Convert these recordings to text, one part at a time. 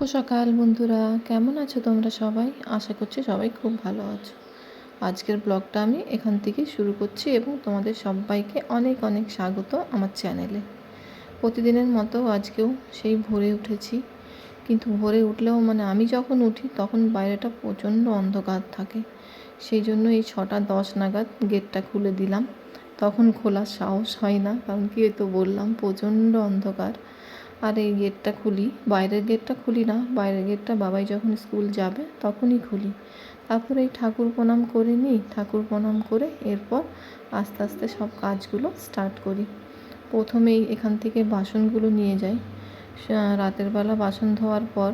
শুভ সকাল বন্ধুরা। কেমন আছো তোমরা সবাই? আশা করছি সবাই খুব ভালো আছো। আজকের ব্লগটা আমি এখান থেকে শুরু করছি এবং তোমাদের সবাইকে অনেক অনেক স্বাগত আমার চ্যানেলে। প্রতিদিনের মতো আজকেও সেই ভোরে উঠেছি। কিন্তু ভোরে উঠলেও মানে আমি যখন উঠি তখন বাইরেটা প্রচণ্ড অন্ধকার থাকে। সেই জন্য এই ছটা দশ নাগাদ গেটটা খুলে দিলাম। তখন খোলার সাহস হয় না। কারণ কি তো বললাম, প্রচণ্ড অন্ধকার। আর এই গেটটা খুলি। বাইরের গেটটা খুলি না। বাইরের গেটটা বাবাই যখন স্কুল যাবে তখনই খুলি। তারপরে এই ঠাকুর প্রণাম করে নিই। ঠাকুর প্রণাম করে এরপর আস্তে আস্তে সব কাজগুলো স্টার্ট করি। প্রথমেই এখান থেকে বাসনগুলো নিয়ে যাই। রাতের বেলা বাসন ধোয়ার পর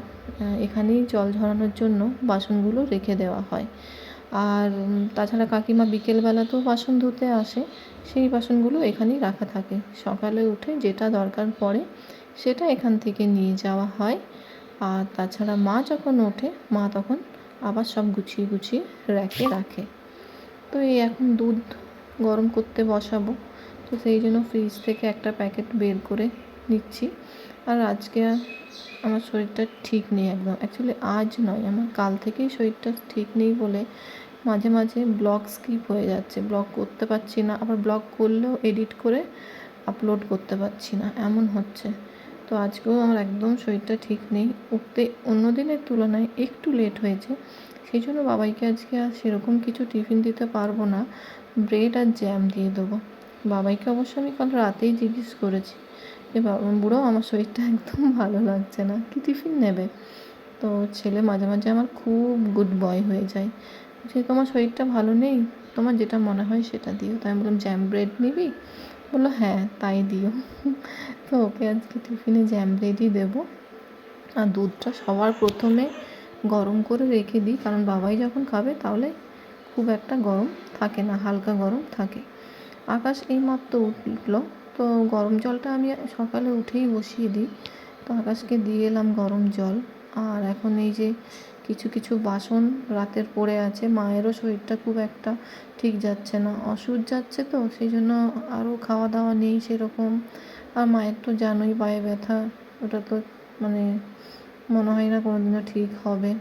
এখানেই জল ঝরানোর জন্য বাসনগুলো রেখে দেওয়া হয়। আর তাছাড়া কাকিমা বিকেলবেলাতেও বাসন ধুতে আসে। সেই বাসনগুলো এখানেই রাখা থাকে। সকালে উঠে যেটা দরকার পড়ে সেটা এখান থেকে নিয়ে যাওয়া হয়। আর তাছাড়া মা যখন ওঠে, মা তখন আবার সব গুছিয়ে গুছিয়ে র্যাকে রাখে। তো এই এখন দুধ গরম করতে বসাবো। তো সেই জন্য ফ্রিজ থেকে একটা প্যাকেট বের করে নিচ্ছি। আর আজকে আমার শরীরটা ঠিক নেই একদম। অ্যাকচুয়ালি আজ নয়, আমার কাল থেকেই শরীরটা ঠিক নেই বলে মাঝে মাঝে ব্লগ স্কিপ হয়ে যাচ্ছে। ব্লগ করতে পারছি না, আবার ব্লগ করলেও এডিট করে আপলোড করতে পারছি না। এমন হচ্ছে। তো আজকেও আমার একদম শরীরটা ঠিক নেই। উঠতে অন্য দিনের তুলনায় একটু লেট হয়েছে। সেই জন্য বাবাইকে আজকে আর সেরকম কিছু টিফিন দিতে পারব না। ব্রেড আর জ্যাম দিয়ে দেবো। বাবাইকে অবশ্য আমি কাল রাতেই জিজ্ঞেস করেছি। যে বাবা বুড়ো, আমার শরীরটা একদম ভালো লাগছে না। কি টিফিন নেবে? তো ছেলে মাঝে মাঝে আমার খুব গুড বয় হয়ে যায়। যে তোমার শরীরটা ভালো নেই, তোমার যেটা মনে হয় সেটা দিও। তাই আমি বললাম জ্যাম ব্রেড নিবি? বলল হ্যাঁ তাই দিও। তো ওকে আজকে টিফিনে জ্যাম ব্রেডই দেবো। আর দুধটা সবার প্রথমে গরম করে রেখে দিই, কারণ বাবাই যখন খাবে তাহলে খুব একটা গরম থাকে না, হালকা গরম থাকে। আকাশ এইমাত্র উঠল, তো গরম জলটা আমি সকালে উঠেই বসিয়ে দিই। তো আকাশকে দিয়ে এলাম গরম জল। আর এখন এই যে কিছু কিছু বাসন রাতের পড়ে আছে, মায়েরও শরীরটা খুব একটা ঠিক যাচ্ছে না। ওষুধ যাচ্ছে তো, সেই জন্য আরও খাওয়া দাওয়া নেই সেরকম। আর মায়ের তো জানোই পায়ে ব্যথা, ওটা তো মানে মনে হয় না কোনো দিনও ঠিক হবে।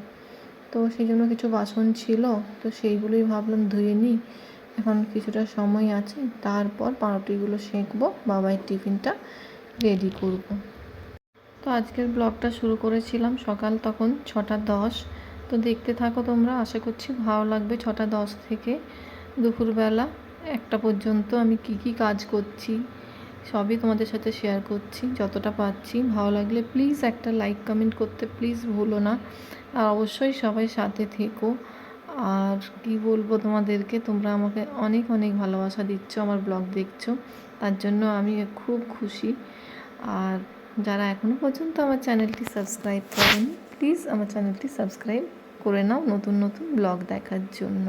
তো সেই জন্য কিছু বাসন ছিল, তো সেইগুলোই ভাবলাম ধুয়ে নিই। এখন কিছুটা সময় আছে, তারপর পাউরুটিগুলো সেঁকবো, বাবাই টিফিনটা রেডি করব। তো আজকের ব্লগটা শুরু করেছিলাম সকাল তখন ছটা দশ। তো দেখতে থাকো তোমরা, আশা করছি ভালো লাগবে ছটা দশ থেকে দুপুরবেলা। একটা পর্যন্ত আমি কি কি কাজ করছি, সবই তোমাদের সাথে শেয়ার করছি, যতটা পাচ্ছি ভালো লাগলে প্লিজ একটা লাইক কমেন্ট করতে প্লিজ ভুলো না। আর অবশ্যই সবাই সাথে থেকো। আর কি বলব তোমাদেরকে, তোমরা আমাকে অনেক অনেক ভালোবাসা দিচ্ছ, আমার ব্লগ দেখছ। তার জন্য আমি খুব খুশি। আর যারা এখনও পর্যন্ত আমার চ্যানেলটি সাবস্ক্রাইব করেনি প্লিজ আমার চ্যানেলটি সাবস্ক্রাইব করে নাও নতুন নতুন ব্লগ দেখার জন্য।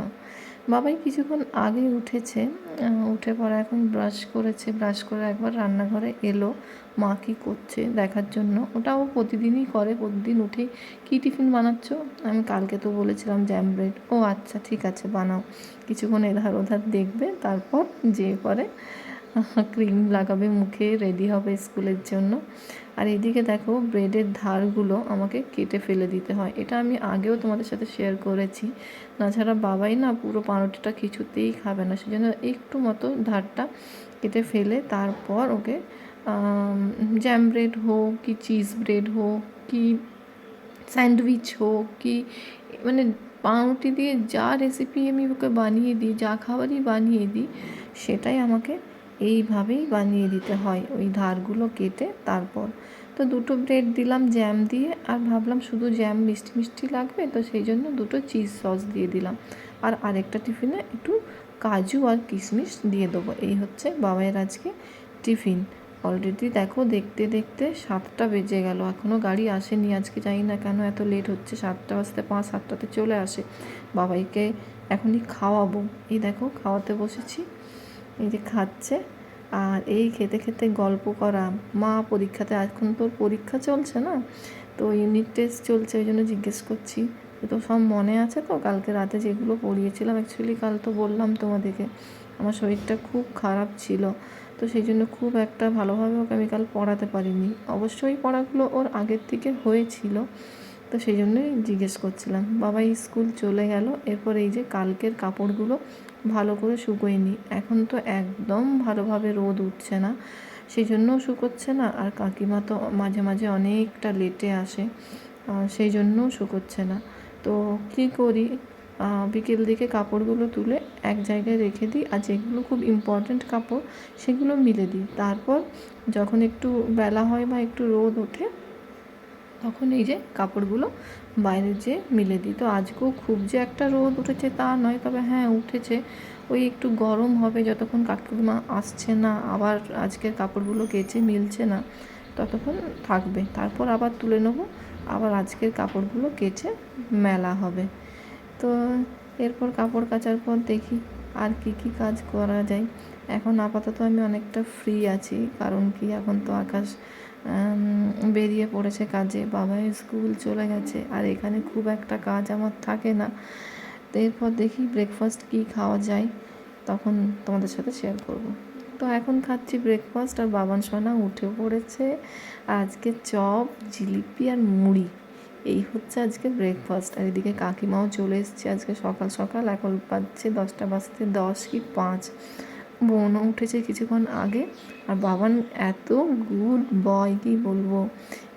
বাবাই কিছুক্ষণ আগে উঠেছে উঠে পরে এখন ব্রাশ করেছে ব্রাশ করে একবার রান্নাঘরে এলো, মা কী করছে দেখার জন্য। ওটাও প্রতিদিনই করে, প্রতিদিন উঠেই কী টিফিন বানাচ্ছ? আমি কালকে তো বলেছিলাম জ্যাম ব্রেড ও আচ্ছা ঠিক আছে, বানাও। কিছুক্ষণ এধার ওধার দেখবে, তারপর যে পরে ক্রিম লাগাবে, মুখে রেডি হবে স্কুলের জন্য। আর এদিকে দেখো ব্রেডের ধারগুলো আমাকে কেটে ফেলে দিতে হয়। এটা আমি আগেও তোমাদের সাথে শেয়ার করেছি। তাছাড়া বাবাই না পুরো পাউরুটিটা কিছুতেই খাবে না। সেজন্য একটু মতো ধারটা কেটে ফেলে তারপর ওকে জ্যাম ব্রেড হোক কি চিজ ব্রেড হোক, কি স্যান্ডউইচ হোক, কি মানে পাউরুটি দিয়ে যা রেসিপি আমি ওকে বানিয়ে দিই, যা খাবারই বানিয়ে দিই, সেটাই আমাকে এইভাবেই বানিয়ে দিতে হয় ওই ধারগুলো কেটে তারপর। তো দুটো ব্রেড দিলাম জ্যাম দিয়ে আর ভাবলাম শুধু জ্যাম মিষ্টি মিষ্টি লাগবে, তো সেই জন্য দুটো চিজ সস দিয়ে দিলাম। আর আরেকটা টিফিনে একটু কাজু আর কিশমিশ দিয়ে দেবো। এই হচ্ছে বাবাইয়ের আজকে টিফিন অলরেডি দেখো দেখতে দেখতে সাতটা বেজে গেল এখনও গাড়ি আসেনি আজকে, জানি না কেন এত লেট হচ্ছে, সাতটা বাজতে পাঁচ, সাতটাতে চলে আসে। বাবাইকে এখনই খাওয়াবো। এই দেখো খাওয়াতে বসেছি। এই যে খাচ্ছে। আর এই খেতে খেতে গল্প করা, মা পরীক্ষাতে, এখন তোর পরীক্ষা চলছে না? তো ইউনিট টেস্ট চলছে, ওই জন্য জিজ্ঞেস করছি। তো সব মনে আছে তো? কালকে রাতে যেগুলো পড়িয়েছিলাম অ্যাকচুয়ালি কাল তো বললাম তোমাদেরকে, আমার শরীরটা খুব খারাপ ছিল। তো সেই জন্য খুব একটা ভালোভাবে ওকে আমি কাল পড়াতে পারিনি। অবশ্যই পড়াগুলো ওর আগের থেকে হয়েছিল। তো সেই জন্যই জিজ্ঞেস করছিলাম, বাবা স্কুল চলে গেল, এরপর এই যে কালকের কাপড়গুলো ভালো করে শুকোয়নি এখন তো একদম ভালোভাবে রোদ উঠছে না, সেই জন্যও শুকোচ্ছে না। আর কাকিমা তো মাঝে মাঝে অনেকটা লেটে আসে সেই জন্যও শুকোচ্ছে না। তো কী করি? বিকেল দিকে কাপড়গুলো তুলে এক জায়গায় রেখে দিই, আর যেগুলো খুব ইম্পর্ট্যান্ট কাপড় সেগুলো মিলে দিই। তারপর যখন একটু বেলা হয় বা একটু রোদ ওঠে তখন এই যে কাপড়গুলো বাইরে যেয়ে মিলে দিই। তো আজকেও খুব যে একটা রোদ উঠেছে তা নয়, তবে হ্যাঁ উঠেছে। ওই একটু গরম হবে যতক্ষণ কাকিমা আসছে না, আবার আজকের কাপড়গুলো কেচে মিলছে না, ততক্ষণ থাকবে। তারপর আবার তুলে নেব, আবার আজকের কাপড়গুলো কেচে মেলা হবে। তো এরপর কাপড় কাচার পর দেখি আর কি কি কাজ করা যায়। এখন আপাতত আমি অনেকটা ফ্রি আছি, কারণ কি এখন তো আকাশ বেরিয়ে পড়েছে কাজে। বাবা স্কুল চলে গেছে, আর এখানে খুব একটা কাজ আমার থাকে না। তো এরপর দেখি ব্রেকফাস্ট কী খাওয়া যায়, তখন তোমাদের সাথে শেয়ার করব। তো এখন খাচ্ছি ব্রেকফাস্ট আর বাবান সোনা উঠে পড়েছে। আজকে চপ, জিলিপি আর মুড়ি। এই হচ্ছে আজকে ব্রেকফাস্ট আর এদিকে কাকিমাও চলে এসছে আজকে সকাল সকাল, এখন বাজছে দশটা, বাজতে দশ কি পাঁচ। বোনও উঠেছে কিছুক্ষণ আগে। আর বাবান এত গুড বয় কি বলব?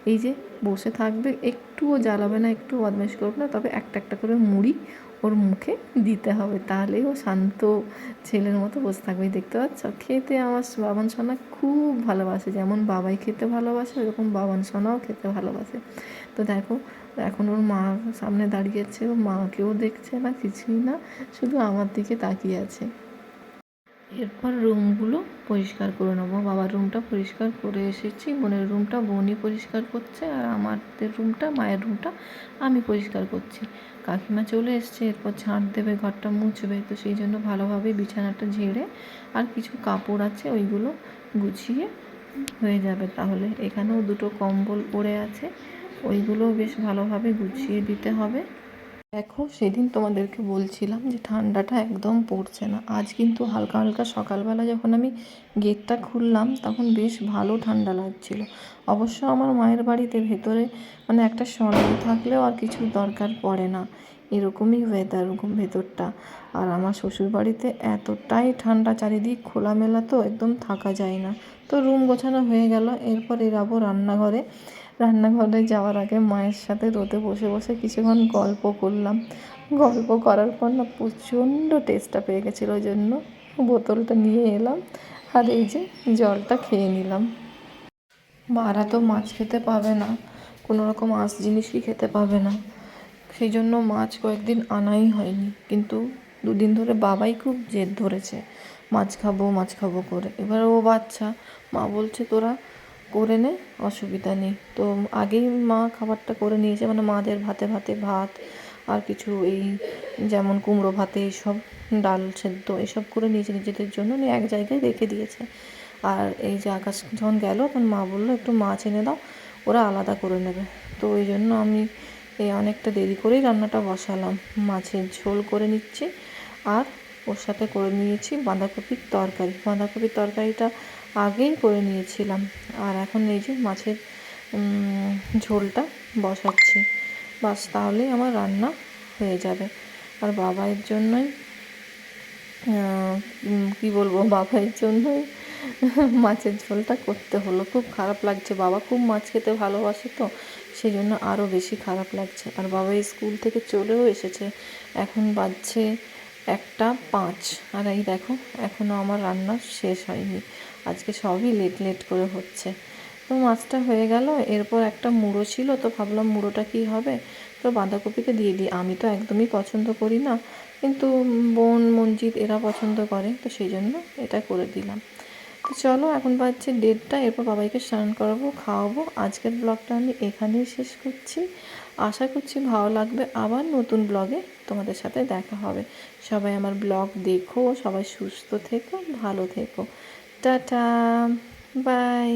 এই যে বসে থাকবে, একটুও জ্বালাবে না একটু বদমাইশ করবে না, তবে একটা একটা করে মুড়ি ওর মুখে দিতে হবে। তাহলেই ও শান্ত ছেলের মতো বসে থাকবে। দেখতে পাচ্ছ? খেতে আমার বাবান সোনা খুব ভালোবাসে। যেমন বাবাই খেতে ভালোবাসে ওরকম বাবান সোনাও খেতে ভালোবাসে। তো দেখো, এখন ওর মা সামনে দাঁড়িয়েছে ও মাকেও দেখছে না, কিছুই না, শুধু আমার দিকে তাকিয়ে আছে। এরপর রুমগুলো পরিষ্কার করে নেব। বাবার রুমটা পরিষ্কার করে এসেছি। বোনের রুমটা বোনই পরিষ্কার করছে আর আমাদের রুমটা, মায়ের রুমটা আমি পরিষ্কার করছি। কাকিমা চলে এসছে, এরপর ঝাঁট দেবে, ঘরটা মুছবে। তো সেই জন্য ভালোভাবে বিছানাটা ঝেড়ে আর কিছু কাপড় আছে, ওইগুলো গুছিয়ে হয়ে যাবে তাহলে। এখানেও দুটো কম্বল পড়ে আছে ওইগুলো বেশ ভালোভাবে গুছিয়ে দিতে হবে। দেখো, সেদিন তোমাদেরকে বলছিলাম যে ঠান্ডাটা একদম পড়ছে না। আজ কিন্তু হালকা হালকা সকালবেলা যখন আমি গেটটা খুললাম, তখন বেশ ভালো ঠান্ডা লাগছিল। অবশ্য আমার মায়ের বাড়িতে ভেতরে মানে একটা সরাই থাকলেও আর কিছু দরকার পড়ে না। এরকমই ওয়েদার ওরকম ভেতরটা। আর আমার শ্বশুর বাড়িতে এতটাই ঠান্ডা, চারিদিক খোলামেলা তো একদম থাকা যায় না। তো রুম গোছানো হয়ে গেল। এরপর এরাবো রান্নাঘরে রান্নাঘরে যাওয়ার আগে মায়ের সাথে রোদে বসে বসে কিছুক্ষণ গল্প করলাম। গল্প করার পর না প্রচণ্ড টেস্টটা পেয়ে গেছিল, ওই জন্য বোতলটা নিয়ে এলাম আর এই যে জলটা খেয়ে নিলাম। মারা তো মাছ খেতে পাবে না, কোনো রকম আঁশ জিনিসই খেতে পাবে না। সেই জন্য মাছ কয়েকদিন আনাই হয়নি, কিন্তু দুদিন ধরে বাবাই খুব জেদ ধরেছে, মাছ খাব মাছ খাব করে। এবার ও বাচ্চা, মা বলছে, তোরা করে নে, অসুবিধা নেই। তো আগেই মা খাবারটা করে নিয়েছে মানে মাদের ভাতে ভাতে ভাত আর কিছু এই যেমন কুমড়ো ভাতে এইসব ডাল সেদ্ধ এসব করে নিয়েছে নিজেদের জন্য, নিয়ে এক জায়গায় রেখে দিয়েছে। আর এই যে আকাশ যখন গেল, তখন মা বলল, একটু মাছ এনে দাও, ওরা আলাদা করে নেবে। তো ওই জন্য আমি এই অনেকটা দেরি করেই রান্নাটা বসালাম। মাছের ঝোল করে নিচ্ছি আর ওর সাথে করে নিয়েছি বাঁধাকপির তরকারি। বাঁধাকপির তরকারিটা আগেই করে নিয়েছিলাম। আর এখন এই যে মাছের ঝোলটা বসাচ্ছি। বাস তাহলেই আমার রান্না হয়ে যাবে। আর বাবাইয়ের জন্যই কি বলব বাবাইয়ের জন্যই মাছের ঝোলটা করতে হলো। খুব খারাপ লাগছে। বাবা খুব মাছ খেতে ভালোবাসে তো সেই জন্য আরও বেশি খারাপ লাগছে। আর বাবা স্কুল থেকে চলেও এসেছে। এখন বাজছে একটা পাঁচ। আর এই দেখো এখনও আমার রান্না শেষ হয়নি। আজকে সবই লেট লেট করে হচ্ছে। তো মাছটা হয়ে গেল। এরপর একটা মুড়ো ছিল, তো ভাবলাম মুড়োটা কী হবে? তো বাঁধাকপিকে দিয়ে দিই। আমি তো একদমই পছন্দ করি না, কিন্তু বোন মঞ্জিত এরা পছন্দ করে, তো সেই জন্য এটা করে দিলাম। তো চলো, এখন বাজছে ডেটটা এরপর বাবাইকে স্নান করাবো, খাওয়াবো। আজকের ব্লগটা আমি এখানেই শেষ করছি। আশা করছি ভালো লাগবে আবার নতুন ব্লগে। তোমাদের সাথে দেখা হবে। সবাই আমার ব্লগ দেখো, সবাই সুস্থ থেকো, ভালো থেকো। Tata, bye.